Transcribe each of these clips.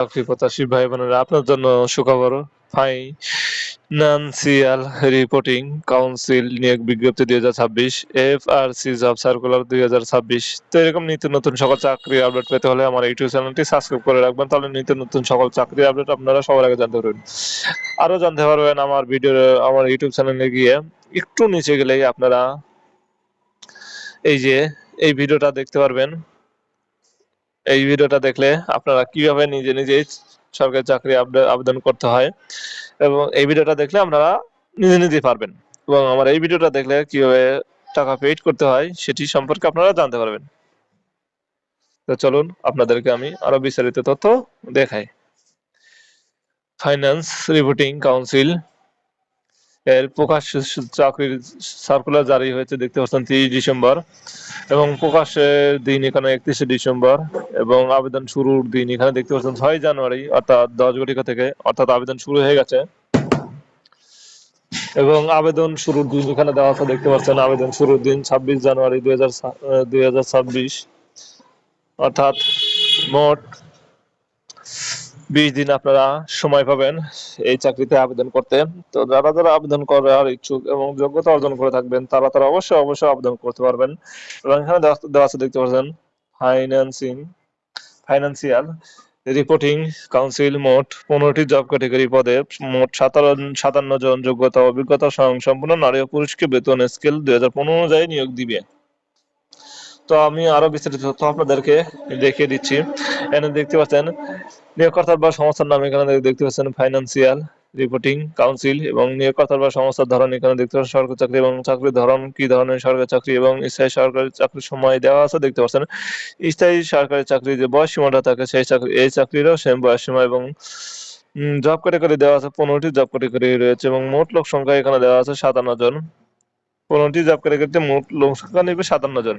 চাকরি ভাই বোনেরা, আপনার জন্য সুখবর রিপোর্টিং কাউন্সিল নিয়োগ বিজ্ঞপ্তি দুই হাজার ছাব্বিশ F R C job circular দুই হাজার ছাব্বিশ। তো এরকম নিত্য নতুন সকল চাকরি আপডেট পেতে হলে আমার ইউটিউব চ্যানেলটি সাবস্ক্রাইব করে রাখবেন, তাহলে নিত্য নতুন সকল চাকরি আপডেট আপনারা সবার আগে জানতে পারবেন। আরও জানতে পারবেন আমার ভিডিও আমার ইউটিউব চ্যানেলে গিয়ে একটু নিচে গেলেই আপনারা এই যে, এই ভিডিওটা দেখতে পারবেন। এই ভিডিওটা দেখলে আপনারা কীভাবে নিজে নিজেই সরকারি চাকরি আবেদ- আবেদন করতে হয় এবং এই ভিডিওটা দেখলে আপনারা নিজে নিজে পারবেন এবং আমার এই ভিডিওটা দেখলে কীভাবে টাকা পেইড করতে হয় সেটি সম্পর্কে আপনারা জানতে পারবেন। তো চলুন আপনাদেরকে আমি আরও বিস্তারিত তথ্য দেখাই। ফাইন্যান্স রিপোর্টিং কাউন্সিল এর প্রকাশ্য চাকরির সার্কুলার জারি হয়েছে, দেখতে পাচ্ছেন তিরিশ ডিসেম্বর। এবং প্রকাশের দিন এখানে একত্রিশে ডিসেম্বর এবং আবেদন শুরুর দিন এখানে দেখতে পাচ্ছেন ছয় জানুয়ারি, অর্থাৎ দশ ঘটিকা থেকে অর্থাৎ আবেদন শুরু হয়ে গেছে। এবং আবেদন শুরুর দিন এখানে দেওয়া আছে, দেখতে পাচ্ছেন আবেদন শুরুর দিন ছাব্বিশ জানুয়ারি দুই হাজার ছাব্বিশ। অর্থাৎ মোট বিশ দিন আপনারা সময় পাবেন এই চাকরিতে আবেদন করতে। তো যারা যারা আবেদন করার ইচ্ছুক এবং যোগ্যতা অর্জন করে থাকবেন, তারা তারা অবশ্যই অবশ্যই আবেদন করতে পারবেন। এবং এখানে দেওয়া আছে দেখতে পাচ্ছেন ফাইন্যান্সিং ফাইন্যান্সিয়াল রিপোর্টিং কাউন্সিল মোট পনেরোটি জব ক্যাটাগরি পদে মোট সাতান্ন জন যোগ্যতা, অভিজ্ঞতা স্বয়ং সম্পূর্ণ নারী ও পুরুষকে বেতন স্কেল দুই হাজার পনেরো অনুযায়ী নিয়োগ দিবে। তো আমি আরও বিস্তারিত তথ্য আপনাদেরকে দেখিয়ে দিচ্ছি। এখানে দেখতে পাচ্ছেন, নিয়োগকর্তার বা সংস্থার নাম এখানে দেখতে পাচ্ছেন ফাইন্যান্সিয়াল রিপোর্টিং কাউন্সিল এবং নিয়োগকর্তার বা সংস্থার ধরন এখানে দেখতে পাচ্ছেন, সরকারি চাকরি এবং চাকরির ধরন, কি ধরনের সরকারি চাকরি এবং স্থায়ী সরকারি চাকরির সময় দেওয়া আছে দেখতে পাচ্ছেন। স্থায়ী সরকারি চাকরি যে বয়স সীমাটা থাকে, সেই চাকরি এই চাকরিরও সেম বয়স সীমা এবং জব ক্যাটাগরি দেওয়া আছে, পনেরোটি জব ক্যাটাগরি রয়েছে এবং মোট লোক সংখ্যা এখানে দেওয়া আছে সাতান্ন জন। পনেরোটি জব ক্যাটাগরিতে মোট লোক সংখ্যা নেবে সাতান্ন জন।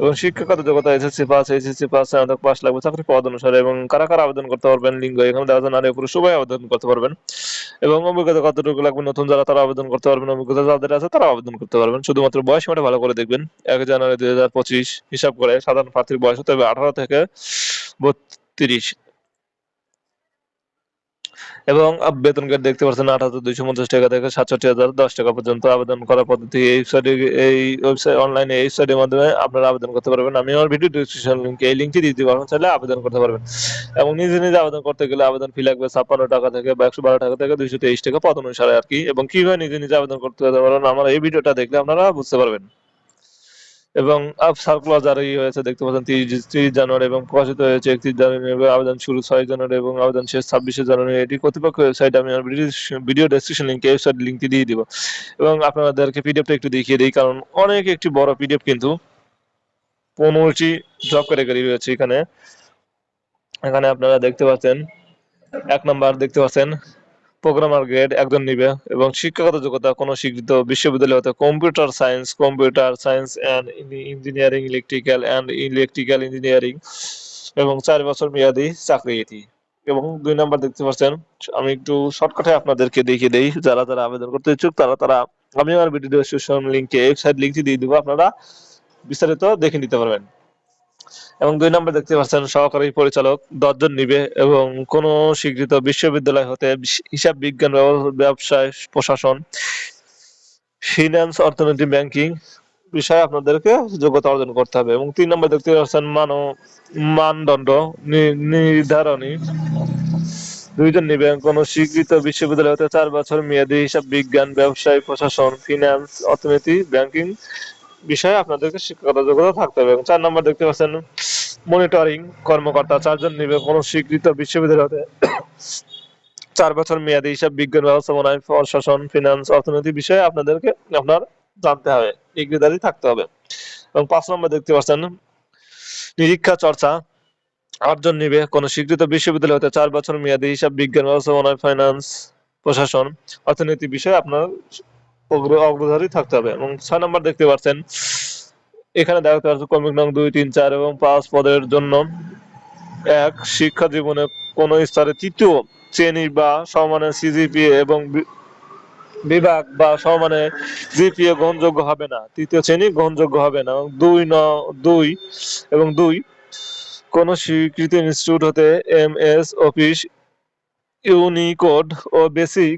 এবং শিক্ষাগত যোগ্যতা এসএসসি পাস এইচএসসি পাস, স্নাতক পাস লাগবে চাকরি পদ অনুসারে এবং কারা কারা আবেদন করতে পারবেন, লিঙ্গ, এখানে দেওয়া আছে নারী পুরুষ সবাই আবেদন করতে পারবেন। এবং অভিজ্ঞতা কতটুকু লাগবে, নতুন যারা তারা আবেদন করতে পারবেন, অভিজ্ঞতা যাদের আছে তারা আবেদন করতে পারবেন। শুধুমাত্র বয়স সীমাটা ভালো করে দেখবেন। এক জানুয়ারি দুই হাজার পঁচিশ, হিসাব করে সাধারণ প্রার্থীর বয়স হতে হবে আঠারো থেকে বত্রিশ। এবং বেতন গ্রেড দেখতে পাচ্ছেন আট হাজার দুইশো পঞ্চাশ টাকা থেকে সাতষট্টি হাজার দশ টাকা পর্যন্ত আবেদন করার পদ্ধতি এই এই ওয়েবসাইট অনলাইনে এই ওয়েবসাইটের মাধ্যমে আপনারা আবেদন করতে পারবেন। আমি আমার ভিডিও ডিসক্রিপশন লিঙ্কে এই লিঙ্কটি দিতে পারবেন চাইলে আবেদন করতে পারবেন। এবং নিজে নিজে আবেদন করতে গেলে আবেদন ফি লাগবে ছাপ্পান্ন টাকা থেকে বা একশো বারো টাকা থেকে দুইশো তেইশ টাকা পদ অনুসারে আর কি। এবং কীভাবে নিজে নিজে আবেদন করতে পারবেন, আমার এই ভিডিওটা দেখলে আপনারা বুঝতে পারবেন। এবং আপ সার্কুলার জারি হয়েছে, দেখতে পাচ্ছেন, তিরিশ জানুয়ারি এবং প্রকাশিত হয়েছে একত্রিশ জানুয়ারি আবেদন শুরু ছয় জানুয়ারি এবং আবেদন শেষ ছাব্বিশে জানুয়ারি। এটি কর্তৃপক্ষ ওয়েবসাইট, আমি ভিডিও ডেসক্রিপশন লিঙ্কে ওয়েবসাইট লিঙ্কটি দিয়ে দিব। এবং আপনাদেরকে পিডিএফটা একটু দেখিয়ে দিই, কারণ অনেক একটি বড় পিডিএফ কিন্তু পনেরোটি জব ক্যাটাগরি রয়েছে এখানে। এখানে আপনারা দেখতে পাচ্ছেন, এক নাম্বার দেখতে পাচ্ছেন প্রোগ্রামার গ্রেড একজন নিবে এবং শিক্ষাগত যোগ্যতা কোনো স্বীকৃত বিশ্ববিদ্যালয় হতে computer science computer science and engineering electrical and electrical engineering এবং চার বছর মেয়াদি চাকরি এটি। এবং দুই নাম্বার দেখতে পাচ্ছেন, আমি একটু শর্টকাটে আপনাদেরকে দেখিয়ে দেই, যারা যারা আবেদন করতে ইচ্ছুক তারা তারা আমি আমার ভিডিও ডেসক্রিপশন লিঙ্কে ওয়েবসাইট লিঙ্কটি দিয়ে দিব, আপনারা বিস্তারিত দেখে নিতে পারবেন। এবং দুই নম্বর দেখতে পাচ্ছেন সহকারী পরিচালক দশজন নিবে এবং কোন স্বীকৃত বিশ্ববিদ্যালয় হতে হিসাব বিজ্ঞান ব্যব- ব্যবসায় প্রশাসন ফিনান্স অর্থনীতি ব্যাংকিং বিষয়ে আপনাদেরকে যোগ্যতা অর্জন করতে হবে। এবং তিন নম্বর দেখতে পাচ্ছেন মান মানদণ্ড নির্ধারণী। দুইজন নিবে, কোন স্বীকৃত বিশ্ববিদ্যালয় হতে চার বছর মেয়াদী হিসাব বিজ্ঞান, ব্যবসায়, প্রশাসন ফিনান্স অর্থনীতি ব্যাংকিং বিষয়ে আপনাদেরকে শিক্ষাগত যোগ্যতা থাকতে হবে। চার নম্বর দেখতে পাচ্ছেন মনিটরিং কর্মকর্তা চারজন নিবে কোন স্বীকৃত বিশ্ববিদ্যালয় হতে চার বছর মেয়াদী হিসাব বিজ্ঞান ব্যবস্থাপনায় প্রশাসন ফিনান্স অর্থনীতি বিষয়ে আপনাদেরকে আপনার জানতে হবে, ডিগ্রিধারী থাকতে হবে। এবং পাঁচ নম্বর দেখতে পাচ্ছেন, নিরীক্ষা চর্চা, আটজন নিবে কোন স্বীকৃত বিশ্ববিদ্যালয় হতে চার বছর মেয়াদী হিসাব বিজ্ঞান ব্যবস্থাপনায় ফাইন্যান্স প্রশাসন, অর্থনীতি বিষয়ে আপনার অগ্রধারী থাকতে হবে। এবং ছয় নম্বর দেখতে পাচ্ছেন, এখানে দেখতে পাচ্ছেন কর্মিক নং দুই, তিন, চার এবং পাঁচ পদের জন্য এক শিক্ষা জীবনে কোন স্তরে তৃতীয় শ্রেণি বা সমানের সিজিপিএ এবং বিভাগ বা সমানে জিপিএ গ্রহণযোগ্য হবে না। তৃতীয় শ্রেণি গ্রহণযোগ্য হবে না। দুই ন, দুই এবং দুই কোন স্বীকৃত ইনস্টিটিউট হতে এম এস, অফিস, ইউনিকোড ও বেসিক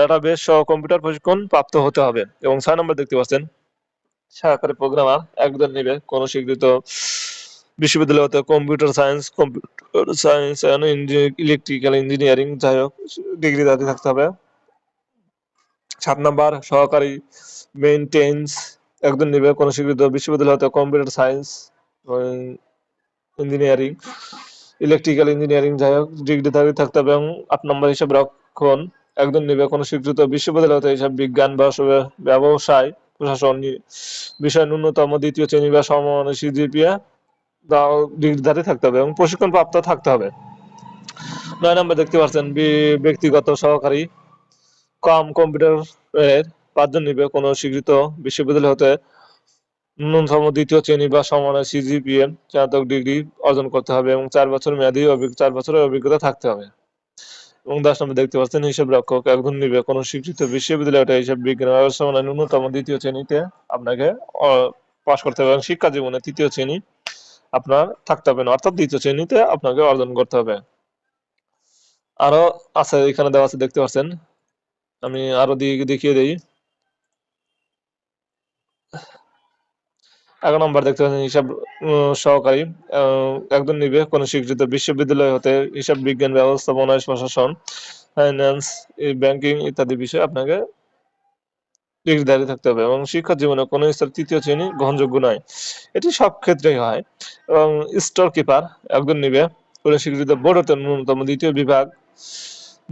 ডাটাবেস সহ কম্পিউটার প্রশিক্ষণ প্রাপ্ত হতে হবে। এবং ছয় নম্বর দেখতে পাচ্ছেন, সহকারী প্রোগ্রামার একজন নিবে কোন স্বীকৃত বিশ্ববিদ্যালয় হতে computer science computer science electrical engineering, যাই হোক, ডিগ্রি দাঁড়িয়ে থাকতে হবে। সাত নাম্বার, সহকারী মেইনটেন্স একজন নিবে কোন স্বীকৃত বিশ্ববিদ্যালয় হতে computer science engineering, electrical engineering, যাই হোক, ডিগ্রি দাঁড়িয়ে থাকতে হবে এবং আট নম্বর হিসাব রক্ষণ একজন নিবে কোন স্বীকৃত বিশ্ববিদ্যালয় হিসাব বিজ্ঞান বা ব্যবসায়, প্রশাসন বিষয় ন্যূনতম দ্বিতীয় শ্রেণি বা সমমানের সিজিপিএ ডিগ্রিধারী থাকতে হবে এবং প্রশিক্ষণ প্রাপ্ত থাকতে হবে। নয় নম্বর দেখতে পাচ্ছেন ব্যক্তিগত সহকারী কম কম্পিউটার এর পাঁচজন নিবে কোন স্বীকৃত বিশ্ববিদ্যালয় হতে ন্যূনতম দ্বিতীয় শ্রেণি বা সমানের সিজিপিএ স্নাতক ডিগ্রি অর্জন করতে হবে এবং চার বছর মেয়াদী চার বছরের অভিজ্ঞতা থাকতে হবে। এবং দশ নম্বর দেখতে পাচ্ছেন হিসাব রক্ষক একজন নিবে। কোন স্বীকৃত বিশ্ববিদ্যালয়টা হিসাব বিজ্ঞান ব্যবস্থাপনায় ন্যূনতম দ্বিতীয় শ্রেণীতে আপনাকে পাশ করতে হবে এবং শিক্ষা জীবনে তৃতীয় শ্রেণি আপনার থাকতে হবে না। অর্থাৎ দ্বিতীয় শ্রেণীতে আপনাকে অর্জন করতে হবে। আরও আছে, এখানে দেওয়া আছে, দেখতে পাচ্ছেন। আমি আরও দিয়ে দেখিয়ে দিই। এক নম্বর দেখতে পাচ্ছেন হিসাব সহকারী। একজন নিবে কোন স্বীকৃত বিশ্ববিদ্যালয় হতে হিসাব বিজ্ঞান ব্যবস্থাপনা, প্রশাসন ফাইন্যান্স ব্যাংকিং ইত্যাদি বিষয়ে আপনাকে ডিগ্রিধারী থাকতে হবে এবং শিক্ষা জীবনে কোনো স্তর তৃতীয় শ্রেণি গ্রহণযোগ্য নয়। এটি সব ক্ষেত্রেই হয় এবং স্টোর কিপার একজন নিবে কোন স্বীকৃত বোর্ড হতে ন্যূনতম দ্বিতীয় বিভাগ।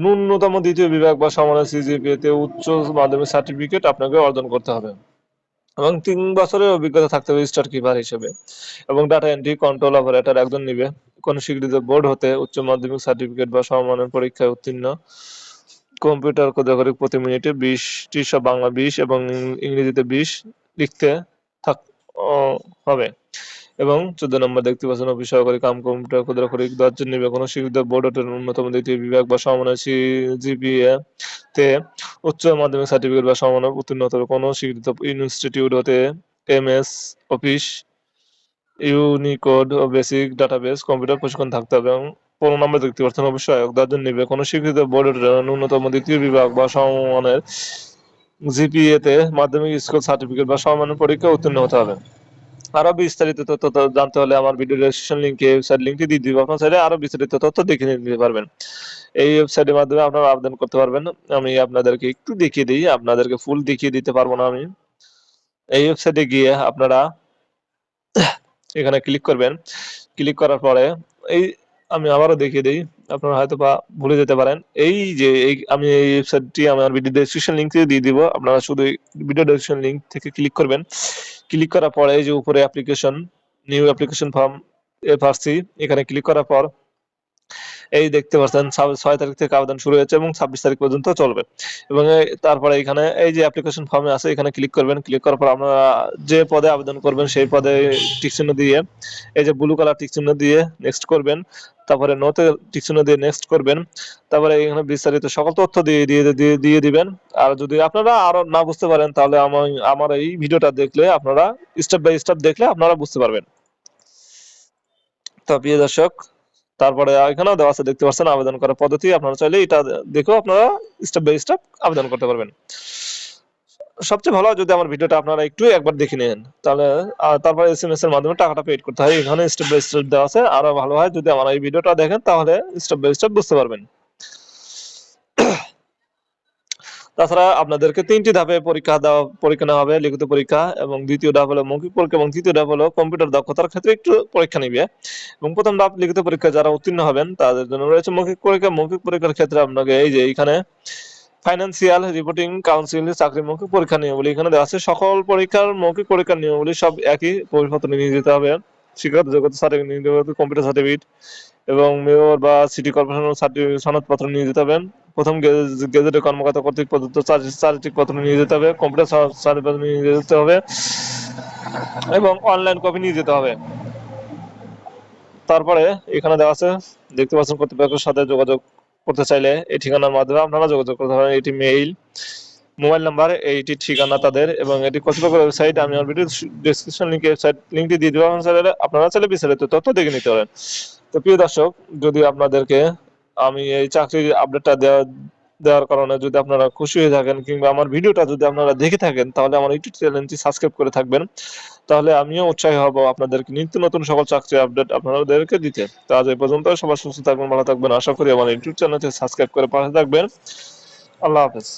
ন্যূনতম দ্বিতীয় বিভাগ বা সমান সিজিপিএতে উচ্চ মাধ্যমিক সার্টিফিকেট আপনাকে অর্জন করতে হবে। এবং তিন বছরের অভিজ্ঞতা থাকতে হবে স্টার কিপার হিসেবে। এবং ডাটা এন্ট্রি কন্ট্রোল অপারেটর একজন নিবে। কোন স্বীকৃত বোর্ড হতে উচ্চ মাধ্যমিক সার্টিফিকেট বা সমমানের পরীক্ষায় উত্তীর্ণ। কম্পিউটার কোদাগরিক প্রতি মিনিটে বিশটি সব বাংলা বিশ এবং ইংরেজিতে বিশ লিখতে থাক হবে। এবং চোদ্দ নম্বর দেখতে পাচ্ছেন, অফিস সহকারী কাম কম্পিউটার কোদাগরিক দশজন নিবে কোনো স্বীকৃত বোর্ড অন্যতম দ্বিতীয় বিভাগ বা সমমানের জিপিএ তে উচ্চ মাধ্যমিক সার্টিফিকেট বা সমমানের উত্তীর্ণ হতে কোনো স্বীকৃত ইনস্টিটিউট হতে এম এস অফিস ইউনিকোড ও বেসিক ডাটাবেস কম্পিউটার প্রশিক্ষণ থাকতে হবে এবং পনেরো নম্বর দেখতে পাচ্ছেন অবশ্যই দশজন নিবে কোনো স্বীকৃত বোর্ডের ন্যূনতম দ্বিতীয় বিভাগ বা সমমানের জিপিএ তে মাধ্যমিক স্কুল সার্টিফিকেট বা সমমানের পরীক্ষা উত্তীর্ণ হতে হবে। আরও বিস্তারিত তথ্য জানতে হলে আমার ভিডিও ডেসক্রিপশন লিংকে ওয়েবসাইট লিংকটি দিয়ে দিব। আপনার চাইলে আরও বিস্তারিত তথ্য দেখে নিতে পারবেন। এই ওয়েবসাইটের মাধ্যমে আপনারা আবেদন করতে পারবেন। আমি আপনাদেরকে একটু দেখিয়ে দিই। আপনাদেরকে ফুল দেখিয়ে দিতে পারব না আমি। এই ওয়েবসাইটে গিয়ে আপনারা এখানে ক্লিক করবেন। ক্লিক করার পরে এই আমি আবারও দেখিয়ে দিই। আপনারা হয়তো বা ভুলে যেতে পারেন। এই যে, এই আমি এই ওয়েবসাইটটি আমার ভিডিও ডেসক্রিপশন লিংক দিয়ে দিব। আপনারা শুধু ভিডিও ডেসক্রিপশন লিঙ্ক থেকে ক্লিক করবেন। ক্লিক করার পরে এই যে উপরে application new application form FRC এখানে ক্লিক করার পর এই দেখতে পাচ্ছেন ছয় তারিখ থেকে আবেদন শুরু হয়েছে এবং ছাব্বিশ তারিখ পর্যন্ত চলবে। এবং তারপরে এখানে এই যে অ্যাপ্লিকেশন ফর্মে আছে, এখানে ক্লিক করবেন। ক্লিক করার পর আপনারা যে পদে আবেদন করবেন, সেই পদে টিক চিহ্ন দিয়ে, এই যে ব্লু কালার টিক চিহ্ন দিয়ে নেক্সট করবেন। তারপরে নোতে টিক চিহ্ন দিয়ে নেক্সট করবেন। তারপরে এখানে বিস্তারিত সকল তথ্য দিয়ে দিয়ে দিয়ে দিয়ে দিবেন। আর যদি আপনারা আরও না বুঝতে পারেন, তাহলে আমার আমার এই ভিডিওটা দেখলে আপনারা স্টেপ বাই স্টেপ দেখলে আপনারা বুঝতে পারবেন। তো প্রিয় দর্শক তারপরে এখানেও দেওয়া আছে, দেখতে পাচ্ছেন, আবেদন করার পদ্ধতি। আপনারা চাইলে এটা দেখেও আপনারা স্টেপ বাই স্টেপ আবেদন করতে পারবেন। সবচেয়ে ভালো যদি আমার ভিডিওটা আপনারা একটু একবার দেখে নেন, তাহলে তারপরে এস এম এস এর মাধ্যমে টাকাটা পেড করতে হয়। এখানে স্টেপ বাই স্টেপ দেওয়া আছে। আরও ভালো হয় যদি আমার এই ভিডিওটা দেখেন, তাহলে স্টেপ বাই স্টেপ বুঝতে পারবেন। তাছাড়া আপনাদেরকে তিনটি ধাপে পরীক্ষা দেওয়া, পরীক্ষা নেওয়া হবে, লিখিত পরীক্ষা এবং দ্বিতীয় ধাপ হলো মৌখিক পরীক্ষা এবং তৃতীয় ধাপ হলো কম্পিউটার দক্ষতার ক্ষেত্রে একটু পরীক্ষা নিবে। এবং প্রথম ধাপ লিখিত পরীক্ষা যারা উত্তীর্ণ হবেন, তাদের জন্য রয়েছে মৌখিক পরীক্ষা। মৌখিক পরীক্ষার ক্ষেত্রে আপনাকে এই যে এখানে ফাইন্যান্সিয়াল রিপোর্টিং কাউন্সিল চাকরি মৌখিক পরীক্ষা নিয়মাবলী এখানে দেওয়া আছে। সকল পরীক্ষার মৌখিক পরীক্ষার নিয়মাবলী সব একই বইপত্র নিয়ে যেতে হবে। শিক্ষাগত যোগ্যতা সার্টিফিকেট কম্পিউটার সার্টিফিকেট এবং মেয়র বা সিটি কর্পোরেশন সার্টিফিকেট সনদপত্র নিয়ে যেতে হবে। প্রথম গেজেটের কর্মকর্তা কর্তৃক প্রদত্ত চারিত্রিক পত্র নিয়ে যেতে হবে, কম্পিউটার সার্টিফিকেট নিয়ে যেতে হবে, এবং অনলাইন কপি নিয়ে যেতে হবে। তারপরে এখানে দেওয়া আছে, দেখতে পাচ্ছেন কর্তৃপক্ষের সাথে যোগাযোগ করতে চাইলে এই ঠিকানার মাধ্যমে আপনারা যোগাযোগ করতে পারেন। এটি মেইল মোবাইল নাম্বার, এইটি ঠিকানা তাদের, এবং এটি কর্তৃপক্ষের ওয়েবসাইট আমি ভিডিও ডিসক্রিপশন লিঙ্কে ওয়েবসাইট লিঙ্কটি দিয়ে দেবো। আপনারা চাইলে বিস্তারিত তথ্য দেখে নিতে পারেন। তো প্রিয় দর্শক, যদি আপনাদেরকে আমি এই চাকরির আপডেটটা দেওয়া, দেওয়ার কারণে যদি আপনারা খুশি হয়ে থাকেন কিংবা আমার ভিডিওটা যদি আপনারা দেখে থাকেন, তাহলে আমার ইউটিউব চ্যানেলটি সাবস্ক্রাইব করে থাকবেন। তাহলে আমিও উৎসাহী হব আপনাদেরকে নিত্য নতুন সকল চাকরি আপডেট আপনাদেরকে দিতে। তো আজ এই পর্যন্ত সবার সুস্থ থাকবেন, ভালো থাকবেন। আশা করি আমার ইউটিউব চ্যানেলটি সাবস্ক্রাইব করে পাশে থাকবেন। আল্লাহ হাফেজ।